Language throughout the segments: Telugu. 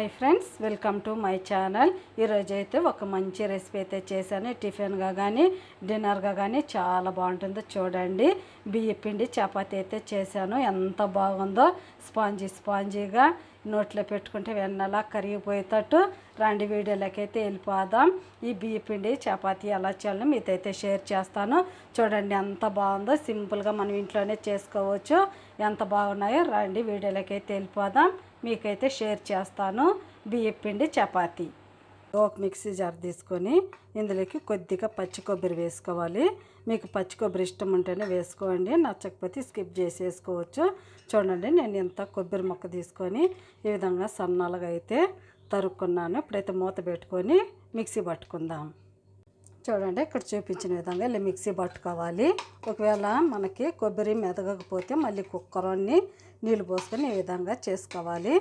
Hi friends welcome to my channel. ఈరోజు అయితే ఒక మంచి రెసిపీ అయితే చేశాను. టిఫిన్గా కానీ డిన్నర్గా కానీ చాలా బాగుంటుందో. చూడండి బియ్య పిండి చపాతీ అయితే చేశాను. ఎంత బాగుందో స్పాంజీ స్పాంజీగా నోట్లో పెట్టుకుంటే వెన్నలా కరిగిపోయేటట్టు. రెండు వీడియోలకి అయితే వెళ్ళిపోదాం. ఈ బియ్య పిండి చపాతీ ఎలా చేయాలో మీతో షేర్ చేస్తాను. చూడండి ఎంత బాగుందో సింపుల్గా మనం ఇంట్లోనే చేసుకోవచ్చు. ఎంత బాగున్నాయో రండి వీడియోలకి అయితే వెళ్ళిపోదాం. మీకైతే షేర్ చేస్తాను. బియ్యం పిండి చపాతీ. ఒక మిక్సీ జార్ తీసుకొని ఇందులోకి కొద్దిగా పచ్చి కొబ్బరి వేసుకోవాలి. మీకు పచ్చి కొబ్బరి ఇష్టం ఉంటేనే వేసుకోండి. నచ్చకపోతే స్కిప్ చేసేసుకోవచ్చు. చూడండి నేను ఇంత కొబ్బరి మొక్క తీసుకొని ఈ విధంగా సన్నాలుగా అయితే తరుక్కున్నాను. ఇప్పుడైతే మూత పెట్టుకొని మిక్సీ పట్టుకుందాం. చూడండి ఇక్కడ చూపించిన విధంగా ఇలా మిక్సీ పట్టుకోవాలి. ఒకవేళ మనకి కొబ్బరి మెదగకపోతే మళ్ళీ కుక్కరాన్ని నీళ్ళు పోసుకొని ఈ విధంగా చేసుకోవాలి.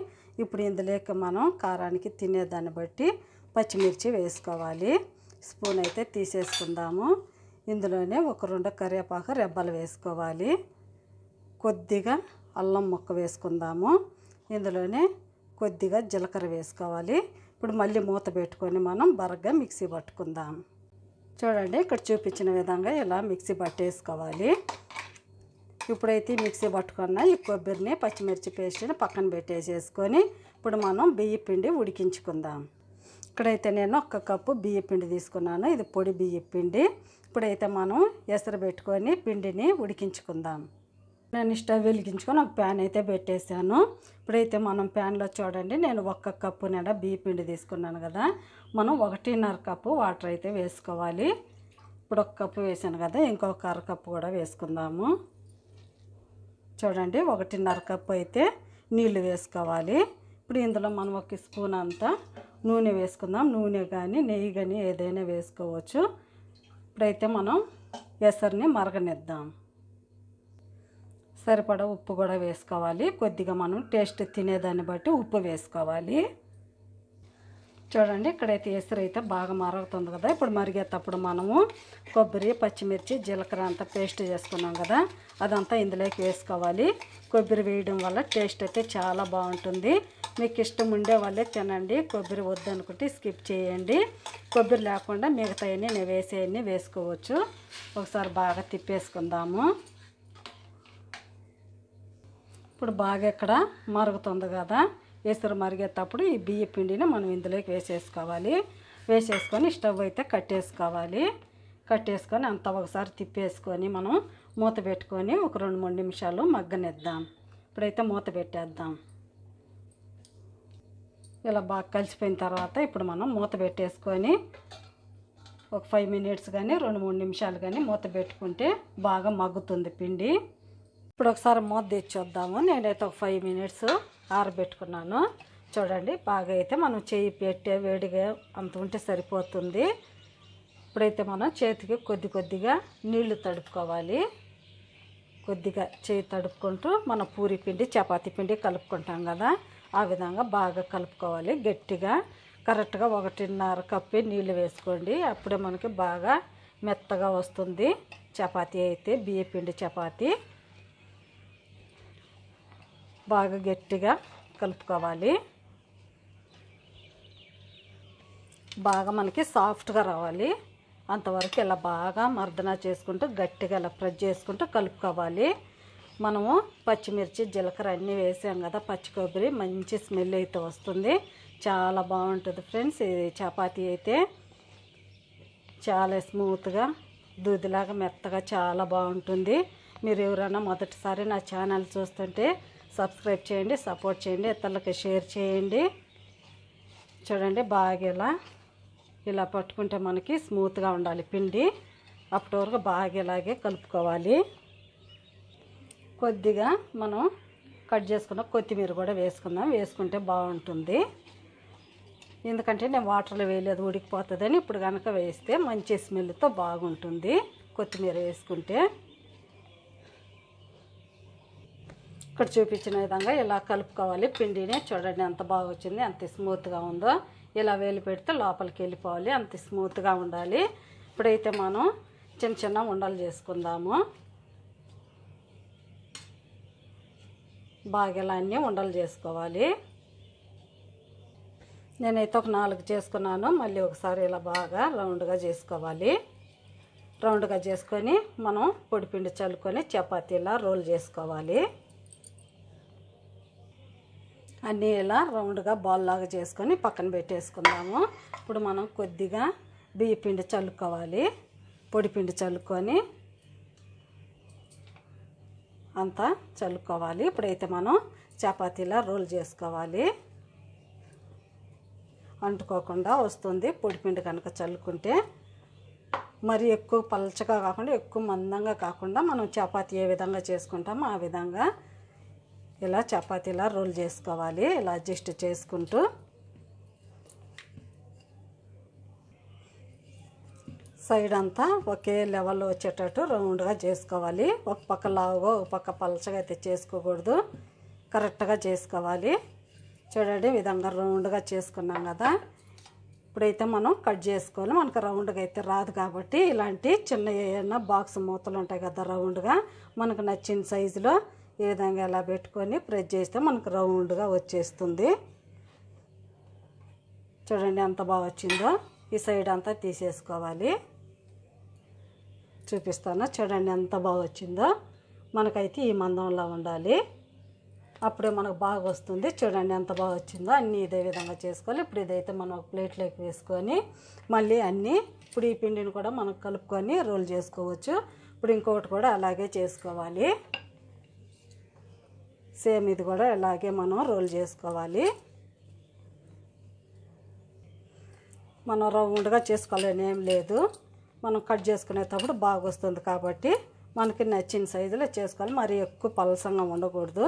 ఇప్పుడు ఇందులోకి మనం కారానికి తినేదాన్ని బట్టి పచ్చిమిర్చి వేసుకోవాలి. స్పూన్ అయితే తీసేసుకుందాము. ఇందులోనే ఒక రెండు కరివేపాకు రెబ్బలు వేసుకోవాలి. కొద్దిగా అల్లం ముక్క వేసుకుందాము. ఇందులోనే కొద్దిగా జీలకర్ర వేసుకోవాలి. ఇప్పుడు మళ్ళీ మూత పెట్టుకొని మనం బరగ్గా మిక్సీ పట్టుకుందాం. చూడండి ఇక్కడ చూపించిన విధంగా ఇలా మిక్సీ పట్టేసుకోవాలి. ఇప్పుడైతే మిక్సీ పట్టుకున్న ఈ కొబ్బరిని పచ్చిమిర్చి పేస్ట్ని పక్కన పెట్టేసేసుకొని ఇప్పుడు మనం బియ్య పిండి ఉడికించుకుందాం. ఇక్కడైతే నేను ఒక కప్పు బియ్య పిండి తీసుకున్నాను. ఇది పొడి బియ్య పిండి. ఇప్పుడైతే మనం ఎసరు పెట్టుకొని పిండిని ఉడికించుకుందాం. నేను స్టవ్ వెలిగించుకొని ఒక ప్యాన్ అయితే పెట్టేశాను. ఇప్పుడైతే మనం ప్యాన్లో చూడండి నేను ఒక్క కప్పు నిండా బియ్య పిండి తీసుకున్నాను కదా. మనం ఒకటిన్నర కప్పు వాటర్ అయితే వేసుకోవాలి. ఇప్పుడు ఒక కప్పు వేసాను కదా ఇంకొక అర కప్పు కూడా వేసుకుందాము. చూడండి ఒకటిన్నర కప్పు అయితే నీళ్ళు వేసుకోవాలి. ఇప్పుడు ఇందులో మనం ఒక స్పూన్ అంతా నూనె వేసుకుందాం. నూనె కానీ నెయ్యి కానీ ఏదైనా వేసుకోవచ్చు. ఇప్పుడైతే మనం ఎసరిని మరగనిద్దాం. సరిపడా ఉప్పు కూడా వేసుకోవాలి. కొద్దిగా మనం టేస్ట్ తినేదాన్ని బట్టి ఉప్పు వేసుకోవాలి. చూడండి ఇక్కడైతే ఎసురు అయితే బాగా మరుగుతుంది కదా. ఇప్పుడు మరిగేటప్పుడు మనము కొబ్బరి పచ్చిమిర్చి జీలకర్ర అంతా పేస్ట్ చేసుకున్నాం కదా. అదంతా ఇందులోకి వేసుకోవాలి. కొబ్బరి వేయడం వల్ల టేస్ట్ అయితే చాలా బాగుంటుంది. మీకు ఇష్టం ఉండే వాళ్ళే తినండి. కొబ్బరి వద్దనుకుంటే స్కిప్ చేయండి. కొబ్బరి లేకుండా మిగతాయన్నీ నేను వేసేయన్నీ వేసుకోవచ్చు. ఒకసారి బాగా తిప్పేసుకుందాము. ఇప్పుడు బాగా ఇక్కడ మరుగుతుంది కదా. ఎసురు మరిగేటప్పుడు ఈ బియ్య పిండిని మనం ఇందులోకి వేసేసుకోవాలి. వేసేసుకొని స్టవ్ అయితే కట్టేసుకోవాలి. కట్టేసుకొని అంత ఒకసారి తిప్పేసుకొని మనం మూత పెట్టుకొని ఒక రెండు మూడు నిమిషాలు మగ్గనిద్దాం. ఇప్పుడైతే మూత పెట్టేద్దాం. ఇలా బాగా కలిసిపోయిన తర్వాత ఇప్పుడు మనం మూత పెట్టేసుకొని ఒక ఫైవ్ మినిట్స్ కానీ రెండు మూడు నిమిషాలు కానీ మూత పెట్టుకుంటే బాగా మగ్గుతుంది పిండి. ఇప్పుడు ఒకసారి మూత తెచ్చొద్దాము నేనైతే ఒక ఫైవ్ మినిట్స్ ఆరబెట్టుకున్నాను. చూడండి బాగా అయితే మనం చేయి పెట్టే వేడిగా అంత ఉంటే సరిపోతుంది. ఇప్పుడైతే మనం చేతికి కొద్ది కొద్దిగా నీళ్ళు తడుపుకోవాలి. కొద్దిగా చేయి తడుపుకుంటూ మన పూరి పిండి చపాతీ పిండి కలుపుకుంటాం కదా ఆ విధంగా బాగా కలుపుకోవాలి గట్టిగా. కరెక్ట్గా ఒకటిన్నర కప్పే నీళ్ళు వేసుకోండి. అప్పుడే మనకి బాగా మెత్తగా వస్తుంది. చపాతీ అయితే బియ్య పిండి చపాతీ. బాగా గట్టిగా కలుపుకోవాలి. బాగా మనకి సాఫ్ట్గా రావాలి. అంతవరకు ఇలా బాగా మర్దన చేసుకుంటూ గట్టిగా ఇలా ప్రెస్ చేసుకుంటూ కలుపుకోవాలి. మనము పచ్చిమిర్చి జీలకర్ర అన్నీ వేసాం కదా పచ్చి కొబ్బరి మంచి స్మెల్ అయితే వస్తుంది. చాలా బాగుంటుంది ఫ్రెండ్స్. ఈ చపాతీ అయితే చాలా స్మూత్గా దూదిలాగా మెత్తగా చాలా బాగుంటుంది. మీరు ఎవరైనా మొదటిసారి నా ఛానల్ చూస్తుంటే సబ్స్క్రైబ్ చేయండి సపోర్ట్ చేయండి ఇతరులకి షేర్ చేయండి. చూడండి బాగా ఇలా ఇలా పట్టుకుంటే మనకి స్మూత్గా ఉండాలి పిండి. అప్పటి వరకు బాగా ఇలాగే కలుపుకోవాలి. కొద్దిగా మనం కట్ చేసుకున్న కొత్తిమీర కూడా వేసుకుందాం. వేసుకుంటే బాగుంటుంది. ఎందుకంటే నేను వాటర్లో వేయలేదు ఉడికిపోతుందని. ఇప్పుడు కనుక వేస్తే మంచి స్మెల్తో బాగుంటుంది కొత్తిమీర వేసుకుంటే. ఇక్కడ చూపించిన విధంగా ఇలా కలుపుకోవాలి. పిండిని చూడండి ఎంత బాగా వచ్చింది ఎంత స్మూత్గా ఉందో. ఇలా వేలు పెడితే లోపలికి వెళ్ళిపోవాలి అంత స్మూత్గా ఉండాలి. ఇప్పుడైతే మనం చిన్న చిన్న ఉండలు చేసుకుందాము. బాగా ఇలా అన్నీ ఉండలు చేసుకోవాలి. నేనైతే ఒక నాలుగు చేసుకున్నాను మళ్ళీ ఒకసారి ఇలా బాగా రౌండ్గా చేసుకోవాలి. రౌండ్గా చేసుకొని మనం పొడిపిండి చల్లుకొని చపాతీలా రోల్ చేసుకోవాలి. అన్నీ ఇలా రౌండ్గా బాల్ లాగా చేసుకొని పక్కన పెట్టేసుకుందాము. ఇప్పుడు మనం కొద్దిగా బియ్య పిండి చల్లుకోవాలి. పొడి పిండి చల్లుకొని అంతా చల్లుకోవాలి. ఇప్పుడైతే మనం చపాతీలా రోల్ చేసుకోవాలి. అంటుకోకుండా వస్తుంది పొడిపిండి కనుక చల్లుకుంటే. మరి ఎక్కువ పలచగా కాకుండా ఎక్కువ మందంగా కాకుండా మనం చపాతీ ఏ విధంగా చేసుకుంటామో ఆ విధంగా ఇలా చపాతీలా రోల్ చేసుకోవాలి. ఇలా అడ్జస్ట్ చేసుకుంటూ. సైడ్ అంతా ఒకే లెవెల్లో వచ్చేటట్టు రౌండ్గా చేసుకోవాలి. ఒక పక్క లావుగా ఒక పక్క పలచగా అయితే చేసుకోకూడదు. కరెక్ట్గా చేసుకోవాలి. చూడండి విధంగా రౌండ్గా చేసుకున్నాం కదా. ఇప్పుడైతే మనం కట్ చేసుకోవాలి. మనకు రౌండ్గా అయితే రాదు కాబట్టి ఇలాంటి చిన్న ఏమైనా బాక్స్ మూతలు ఉంటాయి కదా రౌండ్గా. మనకు నచ్చిన సైజులో ఈ విధంగా ఇలా పెట్టుకొని ప్రెస్ చేస్తే మనకు రౌండ్గా వచ్చేస్తుంది. చూడండి ఎంత బాగా వచ్చిందో. ఈ సైడ్ అంతా తీసేసుకోవాలి. చూపిస్తాను. చూడండి ఎంత బాగా వచ్చిందో. మనకైతే ఈ మందంలో ఉండాలి. అప్పుడే మనకు బాగా వస్తుంది. చూడండి ఎంత బాగా వచ్చిందో. అన్నీ ఇదే విధంగా చేసుకోవాలి. ఇప్పుడు ఇదైతే మనం ఒక ప్లేట్లోకి వేసుకొని మళ్ళీ అన్నీ ఇప్పుడు ఈ పిండిని కూడా మనం కలుపుకొని రోల్ చేసుకోవచ్చు. ఇప్పుడు ఇంకొకటి కూడా అలాగే చేసుకోవాలి. సేమ్ ఇది కూడా ఇలాగే మనం రోల్ చేసుకోవాలి. మనం రౌండ్గా చేసుకోవాలని ఏం లేదు. మనం కట్ చేసుకునేటప్పుడు బాగా వస్తుంది కాబట్టి మనకి నచ్చిన సైజులో చేసుకోవాలి. మరి ఎక్కువ పలసంగా ఉండకూడదు.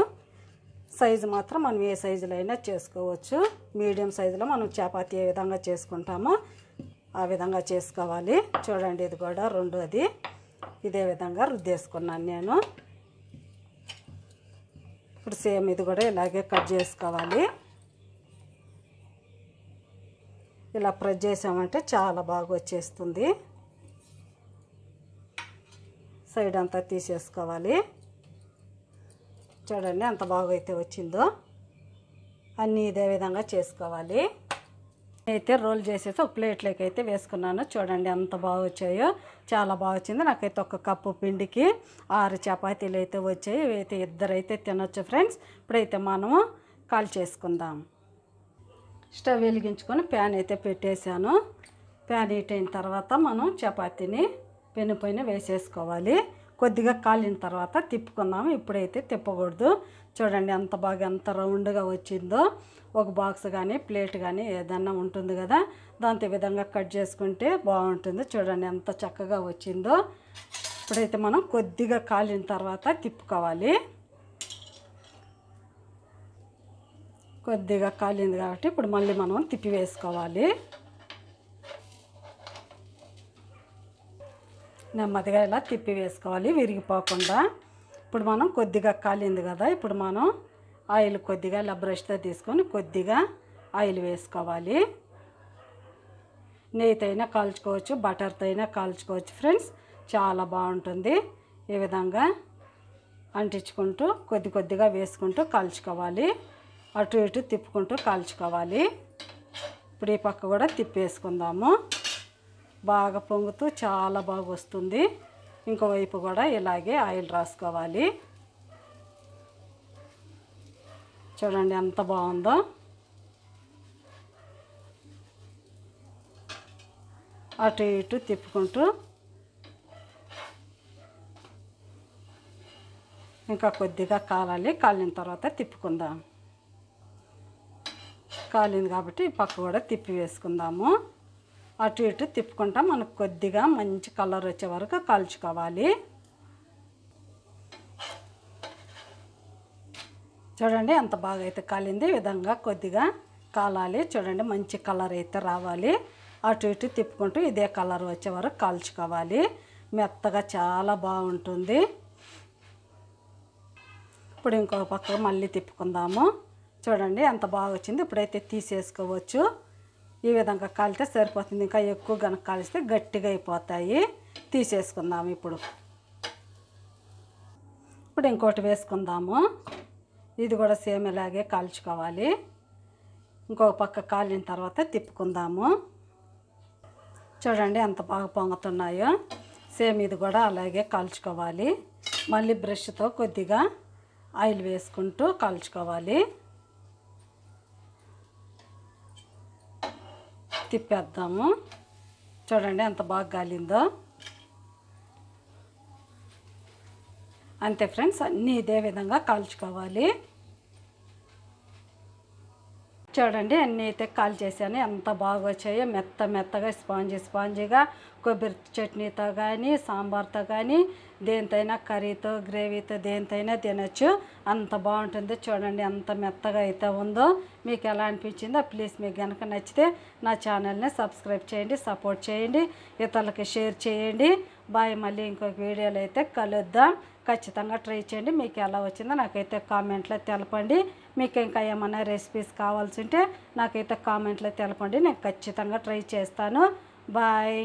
సైజు మాత్రం మనం ఏ సైజులో అయినా చేసుకోవచ్చు. మీడియం సైజులో మనం చపాతీ ఏ విధంగా చేసుకుంటామో ఆ విధంగా చేసుకోవాలి. చూడండి ఇది కూడా రెండోది ఇదే విధంగా రుద్దేసుకున్నాను నేను. ఇప్పుడు సేమ్ ఇది కూడా ఇలాగే కట్ చేసుకోవాలి. ఇలా ప్రెస్ చేసామంటే చాలా బాగా వచ్చేస్తుంది. సైడ్ అంతా తీసేసుకోవాలి. చూడండి ఎంత బాగా అయితే వచ్చిందో. అన్నీ ఇదే విధంగా చేసుకోవాలి. అయితే రోల్ చేసేసి ఒక ప్లేట్లోకి అయితే వేసుకున్నాను. చూడండి ఎంత బాగా వచ్చాయో. చాలా బాగా వచ్చింది. నాకైతే ఒక కప్పు పిండికి ఆరు చపాతీలు అయితే వచ్చాయి. ఇవైతే ఇద్దరైతే తినొచ్చు ఫ్రెండ్స్. ఇప్పుడైతే మనము కాల్ చేసుకుందాం. స్టవ్ వెలిగించుకొని ప్యాన్ అయితే పెట్టేశాను. ప్యాన్ హీట్ అయిన తర్వాత మనం చపాతీని పెను పైన వేసేసుకోవాలి. కొద్దిగా కాలిన తర్వాత తిప్పుకుందాము. ఇప్పుడైతే తిప్పకూడదు. చూడండి ఎంత బాగా ఎంత రౌండ్గా వచ్చిందో. ఒక బాక్స్ కానీ ప్లేట్ కానీ ఏదన్నా ఉంటుంది కదా. దాంతో ఈ విధంగా కట్ చేసుకుంటే బాగుంటుంది. చూడండి ఎంత చక్కగా వచ్చిందో. ఇప్పుడైతే మనం కొద్దిగా కాలిన తర్వాత తిప్పుకోవాలి. కొద్దిగా కాలింది కాబట్టి ఇప్పుడు మళ్ళీ మనం తిప్పి వేసుకోవాలి నెమ్మదిగా ఇలా తిప్పి వేసుకోవాలి విరిగిపోకుండా. ఇప్పుడు మనం కొద్దిగా కాలింది కదా ఇప్పుడు మనం ఆయిల్ కొద్దిగా ఇలా బ్రష్తో తీసుకొని కొద్దిగా ఆయిల్ వేసుకోవాలి. నెయ్యితో అయినా కాల్చుకోవచ్చు బటర్తో అయినా కాల్చుకోవచ్చు ఫ్రెండ్స్ చాలా బాగుంటుంది. ఈ విధంగా అంటించుకుంటూ కొద్ది కొద్దిగా వేసుకుంటూ కాల్చుకోవాలి. అటు ఇటు తిప్పుకుంటూ కాల్చుకోవాలి. ఇప్పుడు ఈ పక్క కూడా తిప్పేసుకుందాము. బాగా పొంగుతూ చాలా బాగా వస్తుంది. ఇంకోవైపు కూడా ఇలాగే ఆయిల్ రాసుకోవాలి. చూడండి ఎంత బాగుందో. అటు ఇటు తిప్పుకుంటూ ఇంకా కొద్దిగా కాలాలి. కాలిన తర్వాత తిప్పుకుందాం. కాలింది కాబట్టి ఈ పక్క కూడా తిప్పి వేసుకుందాము. అటు ఇటు తిప్పుకుంటా. మనకు కొద్దిగా మంచి కలర్ వచ్చే వరకు కాల్చుకోవాలి. చూడండి ఎంత బాగా అయితే కాలింది. ఈ విధంగా కొద్దిగా కాలాలి. చూడండి మంచి కలర్ అయితే రావాలి. అటు ఇటు తిప్పుకుంటూ ఇదే కలర్ వచ్చే వరకు కాల్చుకోవాలి. మెత్తగా చాలా బాగుంటుంది. ఇప్పుడు ఇంకో పక్క మళ్ళీ తిప్పుకుందాము. చూడండి ఎంత బాగా వచ్చింది. ఇప్పుడైతే తీసేసుకోవచ్చు. ఈ విధంగా కాలితే సరిపోతుంది. ఇంకా ఎక్కువ కనుక కాలిస్తే గట్టిగా అయిపోతాయి. తీసేసుకుందాము ఇప్పుడు. ఇప్పుడు ఇంకోటి వేసుకుందాము. ఇది కూడా సేమ్ ఇలాగే కాల్చుకోవాలి. ఇంకొక పక్క కాలిన తర్వాత తిప్పుకుందాము. చూడండి ఎంత బాగా పొంగుతున్నాయో. సేమ్ ఇది కూడా అలాగే కాల్చుకోవాలి. మళ్ళీ బ్రష్తో కొద్దిగా ఆయిల్ వేసుకుంటూ కాల్చుకోవాలి. తిప్పేద్దాము. చూడండి ఎంత బాగా గాలిందో. అంతే ఫ్రెండ్స్ అన్నీ ఇదే విధంగా కాల్చుకోవాలి. చూడండి అన్నీ అయితే కాల్ చేశాను. ఎంత బాగా వచ్చాయో మెత్త మెత్తగా స్పాంజీ స్పాంజీగా కొబ్బరి చట్నీతో కానీ సాంబార్తో కానీ దేనితైనా కర్రీతో గ్రేవీతో దేనితైనా తినచ్చు. అంత బాగుంటుంది చూడండి. ఎంత మెత్తగా అయితే ఉందో మీకు ఎలా అనిపించిందో ప్లీజ్ మీకు కనుక నచ్చితే నా ఛానల్ని సబ్స్క్రైబ్ చేయండి సపోర్ట్ చేయండి ఇతరులకి షేర్ చేయండి. బాయ్ మళ్ళీ ఇంకొక వీడియోలో అయితే కలుద్దాం. ఖచ్చితంగా ట్రై చేయండి. మీకు ఎలా వచ్చిందో నాకైతే కామెంట్లో తెలపండి. మీకు ఇంకా ఏమైనా రెసిపీస్ కావాల్సి ఉంటే నాకైతే కామెంట్లో తెలపండి. నేను ఖచ్చితంగా ట్రై చేస్తాను. బాయ్.